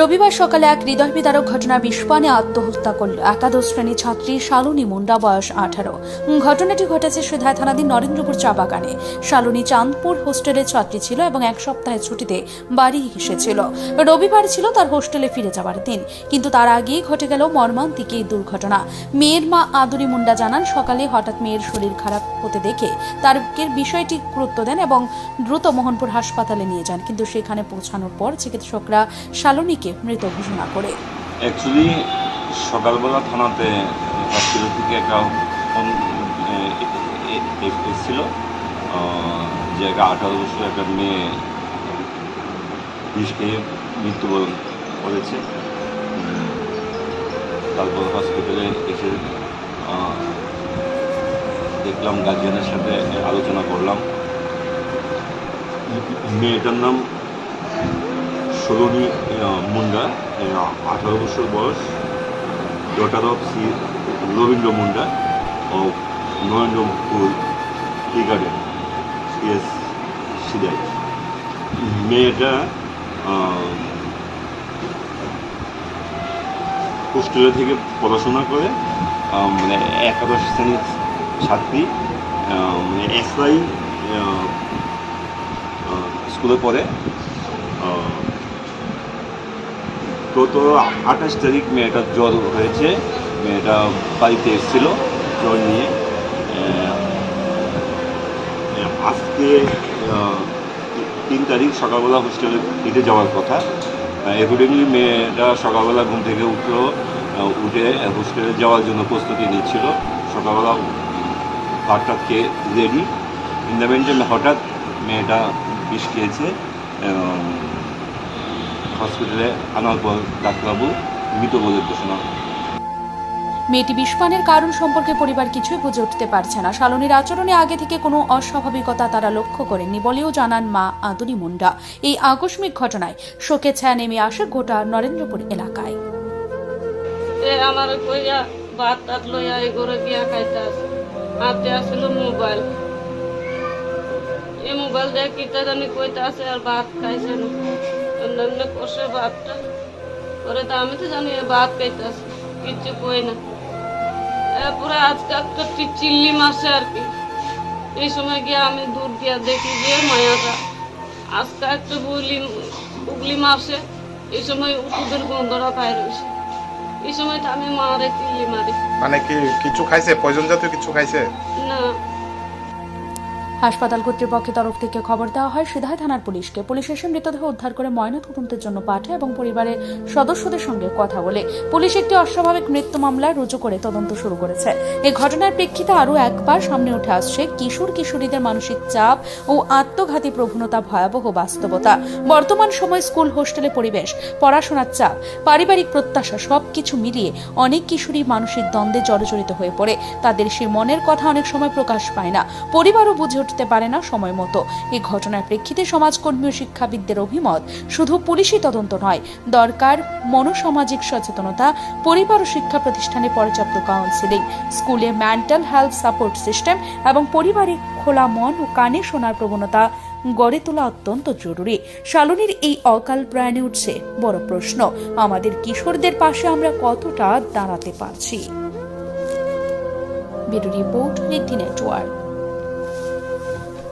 রবিবার সকালে এক হৃদয় বিদারক ঘটনা বিস্ফানে আত্মহত্যা করল একাদশ শ্রেণির ছাত্রী শালুনী মুন্ডা, বয়স আঠারো। ঘটনাটি ঘটেছে সিধায় থানাধীন নরেন্দ্রপুর চা বাগানে শালুনী চাঁদপুর হোস্টেলের ছাত্রী ছিল এবং এক সপ্তাহের ছুটিতে বাড়ি এসেছিল। রবিবার ছিল তার হোস্টেলে ফিরে যাওয়ার দিন। কিন্তু তার আগেই ঘটে গেল মর্মান্তিক এই দুর্ঘটনা। মেয়ের মা আদুরি মুন্ডা জানান, সকালে হঠাৎ মেয়ের শরীর খারাপ হতে দেখে তার বিষয়টি গুরুত্ব দেন এবং দ্রুত মোহনপুর হাসপাতালে নিয়ে যান। কিন্তু সেখানে পৌঁছানোর পর চিকিৎসকরা শালনীকে মৃত ঘোষণা করে। অ্যাকচুয়ালি সকালবেলা থানাতে হসপিটাল থেকে একটা এসেছিল। যে একটা আঠারো বছর একটা মেয়ে বিষ খেয়ে মৃত্যুবরণ করেছে। তারপর হসপিটালে এসে দেখলাম গার্জিয়ানের সাথে আলোচনা করলাম। মেয়েটার নাম সরণী মুন্ডা আঠারো বছর বয়স ডটার অফ শ্রী রবীন্দ্র মুন্ডা ও নরেন্দ্রপুর টি গার্ডেন সিএস সিদাই মেয়েটা হোস্টেলে থেকে পড়াশোনা করে মানে একাদশ শ্রেণির ছাত্রী মানে এসআই স্কুলে পড়ে গত আঠাশ তারিখ মেয়েটার জ্বর হয়েছে, মেয়েটা বাড়িতে এসেছিল জ্বর নিয়ে। আজকে তিন তারিখ সকালবেলা হোস্টেলে দিতে যাওয়ার কথা। অ্যাকর্ডিংলি মেয়েটা সকালবেলা ঘুম থেকে উঠল উঠে হোস্টেলে যাওয়ার জন্য প্রস্তুতি নিচ্ছিল। সকালবেলা ভাতটা খেয়ে রেডি। ইন দ্য হঠাৎ মেয়েটা বিষ খেয়েছে হসপিটালে আনার পর ডাক্তারবাবু মৃত বলে ঘোষণা। মেয়েটি বিস্ফানের কারণ সম্পর্কে পরিবার কিছুই বুঝে উঠতে পারছে না। শালনীর আচরণে আগে থেকে কোনো অস্বাভাবিকতা তারা লক্ষ্য করেননি বলেও জানান মা আদুরি মুন্ডা। এই আকস্মিক ঘটনায় শোকে ছায়া নেমে আসে গোটা নরেন্দ্রপুর এলাকায়। আমার কইয়া ভাত টাত লইয়া এই ঘরে গিয়া খাইতে আসে। হাতে আসিল মোবাইল। এই মোবাইল জানি কইতে আসে আর ভাত খাইছে না। অন্যান্য কষে ভাতটা। পরে তো আমি তো জানি ভাত খাইতে কিচ্ছু কই না। এরপরে আজকে একটা চিল্লি মাসে আর কি। এই সময় গিয়ে আমি দূর দিয়া দেখি যে মায়াটা। আজকে একটা বুগলি বুগলি মাসে এই সময় ওষুধের গন্ধটা পাই রয়েছে এই সময়টা আমি মারে চিল্লি মারি। মানে কি কিছু খাইছে? পয়জন জাতীয় কিছু খাইছে? না। হাসপাতাল কর্তৃপক্ষের তরফ থেকে খবর দেওয়া হয়, সিধাই থানার পুলিশকে। পুলিশ এসে মৃতদেহ উদ্ধার করে ময়না তদন্তের জন্য পাঠায় এবং পরিবারের সদস্যদের সঙ্গে কথা বলে। পুলিশ একটি অস্বাভাবিক মৃত্যু মামলায় রুজু করে তদন্ত শুরু করেছে। এই ঘটনার প্রেক্ষিতে আরও একবার সামনে উঠে আসছে কিশোর কিশোরীদের মানসিক চাপ ও আত্মঘাতী প্রবণতা ভয়াবহ বাস্তবতা। বর্তমান সময় স্কুল, হোস্টেলে পরিবেশ, পড়াশোনার চাপ, পারিবারিক প্রত্যাশা সবকিছু মিলিয়ে অনেক কিশোরী মানসিক দ্বন্দ্বে জর্জরিত হয়ে পড়ে। তাদের সে মনের কথা অনেক সময় প্রকাশ পায় না। পরিবারও বুঝে উঠতে পারে না সময় মতো। এই ঘটনার প্রেক্ষিতে সমাজকর্মী ও শিক্ষাবিদদের অভিমত, শুধু পুলিশি তদন্ত নয়, দরকার মনোসামাজিক সচেতনতা, পরিবার ও শিক্ষা প্রতিষ্ঠানে পর্যাপ্ত কাউন্সিলিং স্কুলে মেন্টাল হেলথ সাপোর্ট সিস্টেম এবং পরিবারে খোলা মন ও কানে শোনার প্রবণতা গড়ে তোলা অত্যন্ত জরুরি। শালনীর এই অকাল প্রয়াণে উঠছে বড় প্রশ্ন, আমাদের কিশোরদের পাশে আমরা কতটা দাঁড়াতে পারছি? Bureau report Niti network.